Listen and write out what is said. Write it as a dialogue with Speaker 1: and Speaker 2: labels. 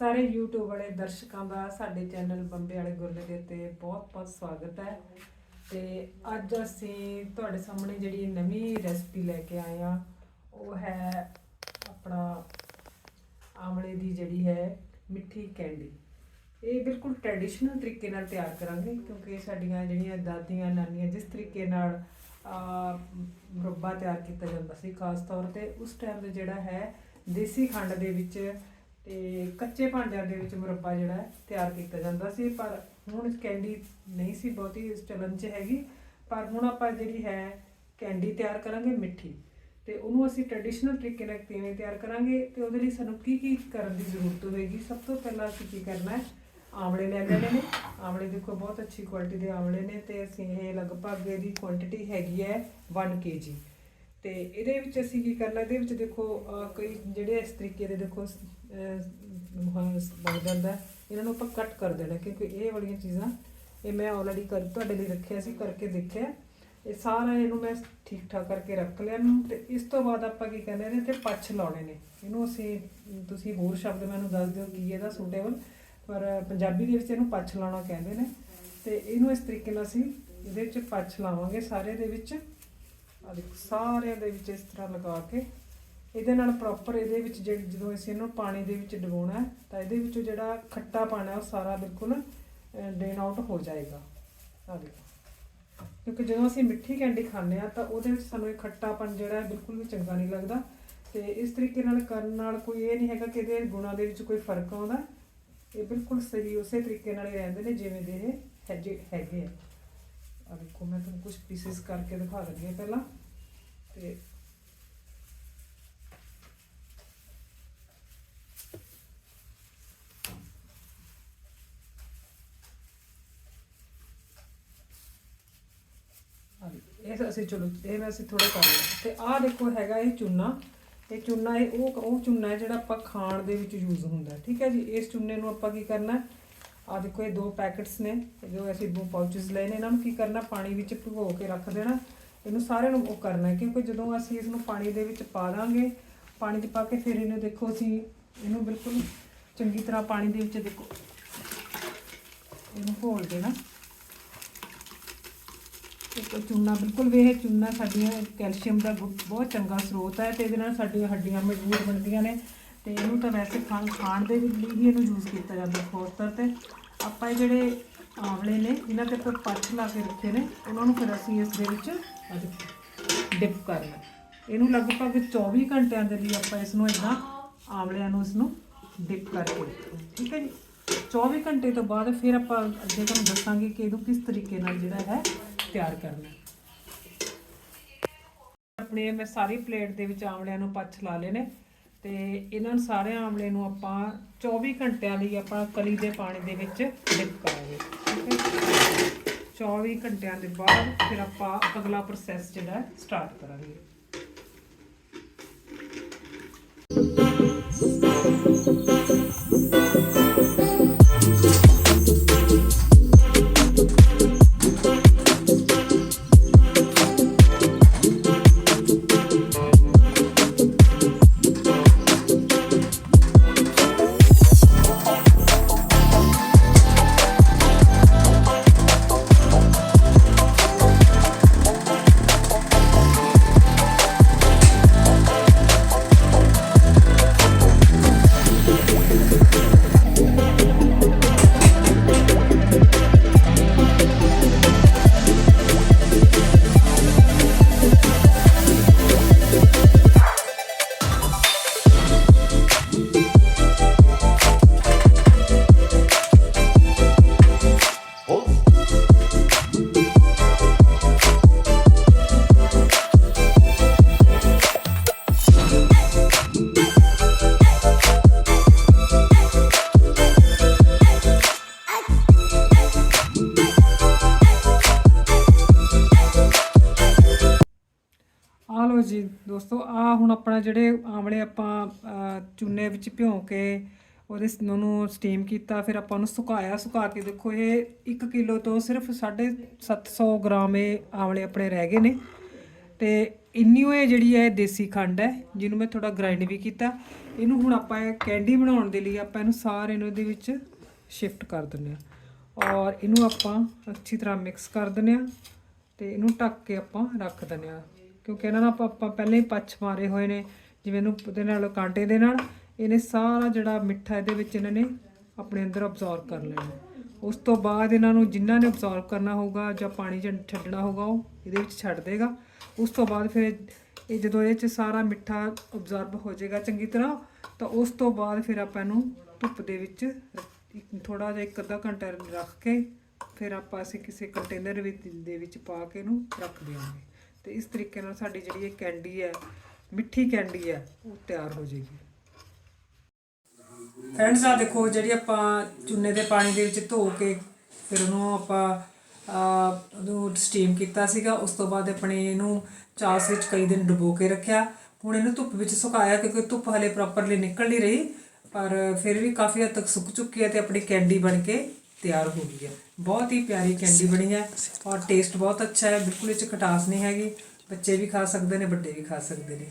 Speaker 1: ਸਾਰੇ YouTube ਵਾਲੇ ਦਰਸ਼ਕਾਂ ਦਾ, ਸਾਡੇ ਚੈਨਲ ਬੰਬੇ ਵਾਲੇ ਗੁਰਨੇ ਦੇ ਉੱਤੇ ਬਹੁਤ-ਬਹੁਤ ਸਵਾਗਤ ਹੈ। ਤੇ ਅੱਜ ਅਸੀਂ ਤੁਹਾਡੇ ਸਾਹਮਣੇ ਜਿਹੜੀ ਨਵੀਂ ਰੈਸਪੀ ਲੈ ਕੇ ਆਏ ਆ ਉਹ ਹੈ ਆਪਣਾ ਆਮਲੇ ਦੀ ਜਿਹੜੀ ਹੈ ਮਿੱਠੀ ਕੈਂਡੀ ਇਹ ਬਿਲਕੁਲ ਟ੍ਰੈਡੀਸ਼ਨਲ ਤਰੀਕੇ ਨਾਲ ਤਿਆਰ ਕਰਾਂਗੇ, ਕਿਉਂਕਿ ਸਾਡੀਆਂ ਜਿਹੜੀਆਂ ਦਾਦੀਆਂ, ਨਾਨੀਆਂ ਜਿਸ ਤਰੀਕੇ ਨਾਲ ਆ ਮੁਰੱਬਾ ਤਿਆਰ ਕੀਤਾ ਜਾਂਦਾ ਸੀ, ਖਾਸ ਤੌਰ ਤੇ ਉਸ ਟਾਈਮ ਦਾ ਜਿਹੜਾ ਹੈ ਦੇਸੀ ਖੰਡ ਦੇ ਵਿੱਚ ਤੇ ਕੱਚੇ ਭਾਂਡਿਆਂ ਦੇ ਵਿੱਚ ਮੁਰੱਬਾ ਜਿਹੜਾ ਹੈ ਤਿਆਰ ਕੀਤਾ ਜਾਂਦਾ ਸੀ, ਪਰ ਹੁਣ ਕੈਂਡੀ ਨਹੀਂ ਸੀ ਬਹੁਤੀ ਇਸ ਚਲਨ 'ਚ ਹੈਗੀ। ਪਰ ਹੁਣ ਆਪਾਂ ਜਿਹੜੀ ਹੈ ਕੈਂਡੀ ਤਿਆਰ ਕਰਾਂਗੇ ਮਿੱਠੀ ਤੇ ਉਹਨੂੰ ਅਸੀਂ ਟ੍ਰੈਡੀਸ਼ਨਲ ਤਰੀਕੇ ਨਾਲ ਕਿਵੇਂ ਤਿਆਰ ਕਰਾਂਗੇ ਤੇ ਉਹਦੇ ਲਈ ਸਾਨੂੰ ਕੀ ਕੀ ਕਰਨ ਦੀ ਜ਼ਰੂਰਤ ਹੋਵੇਗੀ, ਸਭ ਤੋਂ ਪਹਿਲਾਂ ਅਸੀਂ ਕੀ ਕਰਨਾ ਹੈ? ਆਮਲੇ ਲੈ ਲੈਣੇ ਨੇ। ਆਮਲੇ ਦੇਖੋ ਬਹੁਤ ਅੱਛੀ ਕੁਆਲਿਟੀ ਦੇ ਆਮਲੇ ਨੇ ਤੇ ਅਸੀਂ ਇਹ ਲਗਭਗ ਇਹਦੀ ਕੁਆਂਟੀਟੀ ਹੈਗੀ ਹੈ 1 kg ਤੇ ਇਹਦੇ ਵਿੱਚ ਅਸੀਂ ਕੀ ਕਰਨਾ, ਇਹਦੇ ਵਿੱਚ ਦੇਖੋ ਕਈ ਜਿਹੜੇ ਇਸ ਤਰੀਕੇ ਦੇ ਦੇਖੋ ਬਣ ਜਾਂਦਾ। ਇਹਨਾਂ ਨੂੰ ਆਪਾਂ ਕੱਟ ਕਰ ਦੇਣਾ, ਕਿਉਂਕਿ ਇਹ ਵਾਲੀਆਂ ਚੀਜ਼ਾਂ ਇਹ ਮੈਂ ਆਲਰੇਡੀ ਕਰ, ਤੁਹਾਡੇ ਲਈ ਰੱਖਿਆ ਸੀ, ਕਰਕੇ ਦੇਖਿਆ। ਇਹ ਸਾਰਾ ਇਹਨੂੰ ਮੈਂ ਠੀਕ ਠਾਕ ਕਰਕੇ ਰੱਖ ਲਿਆ ਨੂੰ ਤੇ ਇਸ ਤੋਂ ਬਾਅਦ ਆਪਾਂ ਕੀ ਕਰਨਾ, ਇਹਦੇ ਤੇ ਪੱਛ ਲਾਉਣੇ ਨੇ। ਇਹਨੂੰ ਅਸੀਂ, ਤੁਸੀਂ ਹੋਰ ਸ਼ਬਦ ਮੈਨੂੰ ਦੱਸ ਦਿਓ ਕੀ ਇਹਦਾ ਸੂਟੇਬਲ ਪਰ ਪੰਜਾਬੀ ਦੇ ਵਿੱਚ ਇਹਨੂੰ ਪੱਛ ਲਾਉਣਾ ਕਹਿੰਦੇ ਨੇ। ਤੇ ਇਹਨੂੰ ਇਸ ਤਰੀਕੇ ਨਾਲ ਅਸੀਂ ਇਹਦੇ ਵਿੱਚ ਪੱਛ ਲਾਵਾਂਗੇ ਸਾਰੇ ਦੇ ਵਿੱਚ। ਆ ਦੇਖੋ, ਸਾਰਿਆਂ ਦੇ ਵਿੱਚ ਇਸ ਤਰ੍ਹਾਂ ਲਗਾ ਕੇ ਇਹਦੇ ਨਾਲ ਪ੍ਰੋਪਰ ਇਹਦੇ ਵਿੱਚ ਜਿਹੜੀ ਜਦੋਂ ਅਸੀਂ ਇਹਨੂੰ ਪਾਣੀ ਦੇ ਵਿੱਚ ਡੁਬੋਣਾ ਤਾਂ ਇਹਦੇ ਵਿੱਚੋਂ ਜਿਹੜਾ ਖੱਟਾ ਪਾਣਾ ਉਹ ਸਾਰਾ ਬਿਲਕੁਲ ਡਰੇਨ ਆਊਟ ਹੋ ਜਾਏਗਾ। ਆ ਦੇਖੋ। ਕਿਉਂਕਿ ਜਦੋਂ ਅਸੀਂ ਮਿੱਠੀ ਕੈਂਡੀ ਖਾਂਦੇ ਆ ਤਾਂ ਉਹਦੇ ਵਿੱਚ ਸਾਨੂੰ ਇਹ ਖੱਟਾਪਨ ਜਿਹੜਾ ਬਿਲਕੁਲ ਵੀ ਚੰਗਾ ਨਹੀਂ ਲੱਗਦਾ। ਤੇ ਇਸ ਤਰੀਕੇ ਨਾਲ ਕਰਨ ਨਾਲ ਕੋਈ ਇਹ ਨਹੀਂ ਹੈਗਾ ਕਿ ਇਹਦੇ ਗੁਣਾਂ ਦੇ ਵਿੱਚ ਕੋਈ ਫ਼ਰਕ ਆਉਂਦਾ। ਇਹ ਬਿਲਕੁਲ ਸਹੀ ਉਸੇ ਤਰੀਕੇ ਨਾਲ ਹੀ ਰਹਿੰਦੇ ਨੇ, ਜਿਵੇਂ ਦੇ ਇਹ ਹੈਗੇ ਹੈਗੇ ਆ। ਆ ਦੇਖੋ, ਮੈਂ ਤੁਹਾਨੂੰ ਕੁਝ ਪੀਸਸ ਕਰਕੇ ਦਿਖਾ ਦਿੰਦੀ ਹਾਂ ਪਹਿਲਾਂ। ਤੇ ਇਹ ਅਸੀਂ ਚਲੋ, ਇਹ ਮੈਂ ਅਸੀਂ ਥੋੜਾ ਕਰ ਲਿਆ। ਤੇ ਆਹ ਦੇਖੋ ਹੈਗਾ ਇਹ ਚੂਨਾ। ਇਹ ਚੂਨਾ, ਇਹ ਉਹ ਉਹ ਚੂਨਾ ਹੈ ਜਿਹੜਾ ਆਪਾਂ ਖਾਣ ਦੇ ਵਿੱਚ ਯੂਜ਼ ਹੁੰਦਾ ਠੀਕ ਹੈ ਜੀ? ਇਸ ਚੂਨੇ ਨੂੰ ਆਪਾਂ ਕੀ ਕਰਨਾ ਹੈ? ਆ ਦੇਖੋ, ਇਹ ਦੋ ਪੈਕਟਸ ਨੇ। ਜੋ ਅਸੀਂ ਦੋ ਪਾਊਚਸ ਲਏ ਨੇ, ਇਹਨਾਂ ਨੂੰ ਕੀ ਕਰਨਾ ਪਾਣੀ ਵਿੱਚ ਭਿਗੋ ਕੇ ਰੱਖ ਦੇਣਾ। ਇਹਨੂੰ ਸਾਰਿਆਂ ਨੂੰ ਉਹ ਕਰਨਾ ਕਿਉਂਕਿ ਜਦੋਂ ਅਸੀਂ ਇਸ ਨੂੰ ਪਾਣੀ ਦੇ ਵਿੱਚ ਪਾ ਦਾਂਗੇ, ਪਾਣੀ 'ਚ ਪਾ ਕੇ ਫਿਰ ਇਹਨੂੰ ਦੇਖੋ ਅਸੀਂ ਇਹਨੂੰ ਬਿਲਕੁਲ ਚੰਗੀ ਤਰ੍ਹਾਂ ਪਾਣੀ ਦੇ ਵਿੱਚ ਦੇਖੋ। ਇਹਨੂੰ ਘੋਲ ਦੇਣਾ ਇੱਕ ਚੂਨਾ ਬਿਲਕੁਲ ਵੀ ਇਹ ਚੂਨਾ ਸਾਡੀਆਂ ਕੈਲਸ਼ੀਅਮ ਦਾ ਬਹੁਤ ਚੰਗਾ ਸਰੋਤ ਹੈ ਤੇ ਇਹਦੇ ਨਾਲ ਸਾਡੀਆਂ ਹੱਡੀਆਂ ਮਜ਼ਬੂਤ ਬਣਦੀਆਂ ਨੇ ਤੇ ਇਹਨੂੰ ਤਾਂ ਵੈਸੇ ਖਾਣ ਖਾਣ ਦੇ ਲਈ ਹੀ ਇਹਨੂੰ ਯੂਜ਼ ਕੀਤਾ ਜਾਂਦਾ ਖਾਸ ਤੌਰ ਤੇ। ਆਪਾਂ ਇਹ ਜਿਹੜੇ ਆਵਲੇ ਨੇ, ਇਹਨਾਂ ਤੇ ਆਪਾਂ ਪੱਛ ਲਾ ਕੇ ਰੱਖੇ ਨੇ। ਉਹਨਾਂ ਨੂੰ ਫਿਰ ਅਸੀਂ ਇਸ ਦੇ ਵਿੱਚ ਡਿਪ ਕਰਨਾ। ਇਹਨੂੰ ਲਗਭਗ 24 ਘੰਟਿਆਂ ਦੇ ਲਈ ਆਪਾਂ ਇਸ ਨੂੰ ਇਦਾਂ ਆਵਲਿਆਂ ਨੂੰ ਇਸ ਨੂੰ ਡਿਪ ਕਰਕੇ ਠੀਕ ਹੈ ਜੀ? 24 ਘੰਟੇ ਤੋਂ ਬਾਅਦ ਫਿਰ ਆਪਾਂ ਅੱਗੇ ਤੁਹਾਨੂੰ ਦੱਸਾਂਗੇ ਕਿ ਇਹਨੂੰ ਕਿਸ ਤਰੀਕੇ ਨਾਲ ਜਿਹੜਾ ਹੈ ਤਿਆਰ ਕਰਨਾ ਆਪਣੇ ਮੈਂ ਸਾਰੀ ਪਲੇਟ ਦੇ ਵਿੱਚ ਆਮਲਿਆਂ ਨੂੰ ਪੱਛ ਲਾ ਲਏ ਨੇ। ਤੇ ਇਹਨਾਂ ਸਾਰੇ ਆਮਲੇ ਨੂੰ ਆਪਾਂ 24 ਘੰਟਿਆਂ ਲਈ ਆਪਾਂ ਕਲੀ ਦੇ ਪਾਣੀ ਦੇ ਵਿੱਚ ਡਿਪ ਕਰਾਂਗੇ, ਠੀਕ ਹੈ 24 ਘੰਟਿਆਂ ਦੇ ਬਾਅਦ ਫਿਰ ਆਪਾਂ ਅਗਲਾ ਪ੍ਰੋਸੈਸ ਜਿਹੜਾ ਸਟਾਰਟ ਕਰਾਂਗੇ। ਲਓ ਜੀ ਦੋਸਤੋ ਆ ਹੁਣ ਆਪਣਾ ਜਿਹੜੇ ਆਮਲੇ ਆਪਾਂ ਚੁੰਨੇ ਵਿੱਚ ਭਿਉਂ ਕੇ ਉਹਦੇ ਸ- ਉਹਨੂੰ ਸਟੀਮ ਕੀਤਾ, ਫਿਰ ਆਪਾਂ ਉਹਨੂੰ ਸੁਕਾਇਆ, ਸੁਕਾ ਕੇ ਦੇਖੋ ਇਹ 1 ਕਿਲੋ ਤੋਂ ਸਿਰਫ 750 ਗ੍ਰਾਮ ਇਹ ਆਮਲੇ ਆਪਣੇ ਰਹਿ ਗਏ ਨੇ। ਤੇ ਇੰਨੀ ਉਹ ਇਹ ਜਿਹੜੀ ਹੈ ਦੇਸੀ ਖੰਡ ਹੈ, ਜਿਹਨੂੰ ਮੈਂ ਥੋੜਾ ਗ੍ਰਾਈਂਡ ਵੀ ਕੀਤਾ। ਇਹਨੂੰ ਹੁਣ ਆਪਾਂ ਇਹ ਕੈਂਡੀ ਬਣਾਉਣ ਦੇ ਲਈ ਆਪਾਂ ਇਹਨੂੰ ਸਾਰੇ ਨੂੰ ਇਹਦੇ ਵਿੱਚ ਸ਼ਿਫਟ ਕਰ ਦਿੰਦੇ ਆ ਔਰ ਇਹਨੂੰ ਆਪਾਂ ਅੱਛੀ ਤਰ੍ਹਾਂ ਮਿਕਸ ਕਰ ਦਿੰਦੇ ਆ ਤੇ ਇਹਨੂੰ ਢੱਕ ਕੇ ਆਪਾਂ ਰੱਖ ਦਿੰਦੇ ਆ ਕਿਉਂਕਿ ਇਹਨਾਂ ਨਾਲ ਆਪਾਂ ਆਪਾਂ ਪਹਿਲਾਂ ਹੀ ਪੱਛ ਮਾਰੇ ਹੋਏ ਨੇ, ਜਿਵੇਂ ਇਹਨੂੰ ਉਹਦੇ ਨਾਲ, ਕਾਂਟੇ ਦੇ ਨਾਲ, ਇਹਨੇ ਸਾਰਾ ਜਿਹੜਾ ਮਿੱਠਾ ਇਹਦੇ ਵਿੱਚ ਇਹਨਾਂ ਨੇ ਆਪਣੇ ਅੰਦਰ ਅਬਜ਼ੌਰਬ ਕਰ ਲੈਣਾ ਉਸ ਤੋਂ ਬਾਅਦ ਇਹਨਾਂ ਨੂੰ ਜਿਨ੍ਹਾਂ ਨੇ ਅਬਜ਼ੌਰਬ ਕਰਨਾ ਹੋਊਗਾ, ਜਾਂ ਪਾਣੀ ਚ ਛੱਡਣਾ ਹੋਊਗਾ, ਉਹ ਇਹਦੇ ਵਿੱਚ ਛੱਡ ਦੇਗਾ। ਉਸ ਤੋਂ ਬਾਅਦ ਫਿਰ ਇਹ ਜਦੋਂ ਇਹ ਚ ਸਾਰਾ ਮਿੱਠਾ ਅਬਜ਼ੌਰਬ ਹੋ ਜਾਏਗਾ ਚੰਗੀ ਤਰ੍ਹਾਂ, ਤਾਂ ਉਸ ਤੋਂ ਬਾਅਦ ਫਿਰ ਆਪਾਂ ਇਹਨੂੰ ਧੁੱਪ ਦੇ ਵਿੱਚ ਥੋੜਾ ਜਿਹਾ ਇੱਕ ਅੱਧਾ ਘੰਟਾ ਰੱਖ ਕੇ, ਫਿਰ ਆਪਾਂ ਅਸੀਂ ਕਿਸੇ ਕੰਟੇਨਰ ਵਿੱਚ ਦੇ ਵਿੱਚ ਪਾ ਕੇ ਇਹਨੂੰ ਰੱਖ ਦਿਆਂਗੇ। ਤੇ ਇਸ ਤਰੀਕੇ ਨਾਲ ਸਾਡੀ ਜਿਹੜੀ ਇਹ ਕੈਂਡੀ ਹੈ, ਮਿੱਠੀ ਕੈਂਡੀ ਹੈ, ਉਹ ਤਿਆਰ ਹੋ ਜਾਏਗੀ। ਫਰੈਂਡਸ ਆ ਦੇਖੋ, ਜਿਹੜੀ ਆਪਾਂ ਚੁੰਨੇ ਦੇ ਪਾਣੀ ਦੇ ਵਿੱਚ ਧੋ ਕੇ ਫਿਰ ਉਹਨੂੰ ਆਪਾਂ ਉਹਨੂੰ ਸਟੀਮ ਕੀਤਾ ਸੀਗਾ, ਉਸ ਤੋਂ ਬਾਅਦ ਆਪਣੇ ਇਹਨੂੰ ਚਾਸ ਵਿੱਚ ਕਈ ਦਿਨ ਡੁਬੋ ਕੇ ਰੱਖਿਆ। ਹੁਣ ਇਹਨੂੰ ਧੁੱਪ ਵਿੱਚ ਸੁਕਾਇਆ ਕਿਉਂਕਿ ਧੁੱਪ ਹਲੇ ਪ੍ਰੋਪਰਲੀ ਨਿਕਲ ਨਹੀਂ ਰਹੀ, ਪਰ ਫਿਰ ਵੀ ਕਾਫੀ ਹੱਦ ਤੱਕ ਸੁੱਕ ਚੁੱਕੀ ਹੈ ਤੇ ਆਪਣੀ ਕੈਂਡੀ ਬਣ ਕੇ ਤਿਆਰ ਹੋ ਗਈ ਹੈ। ਬਹੁਤ ਹੀ ਪਿਆਰੀ ਕੈਂਡੀ ਬਣੀ ਹੈ ਔਰ ਟੇਸਟ ਬਹੁਤ ਅੱਛਾ ਹੈ। ਬਿਲਕੁਲ ਇਹ ਚ ਖਟਾਸ ਨਹੀਂ ਹੈਗੀ। ਬੱਚੇ ਵੀ ਖਾ ਸਕਦੇ ਨੇ ਵੱਡੇ ਵੀ ਖਾ ਸਕਦੇ ਨੇ।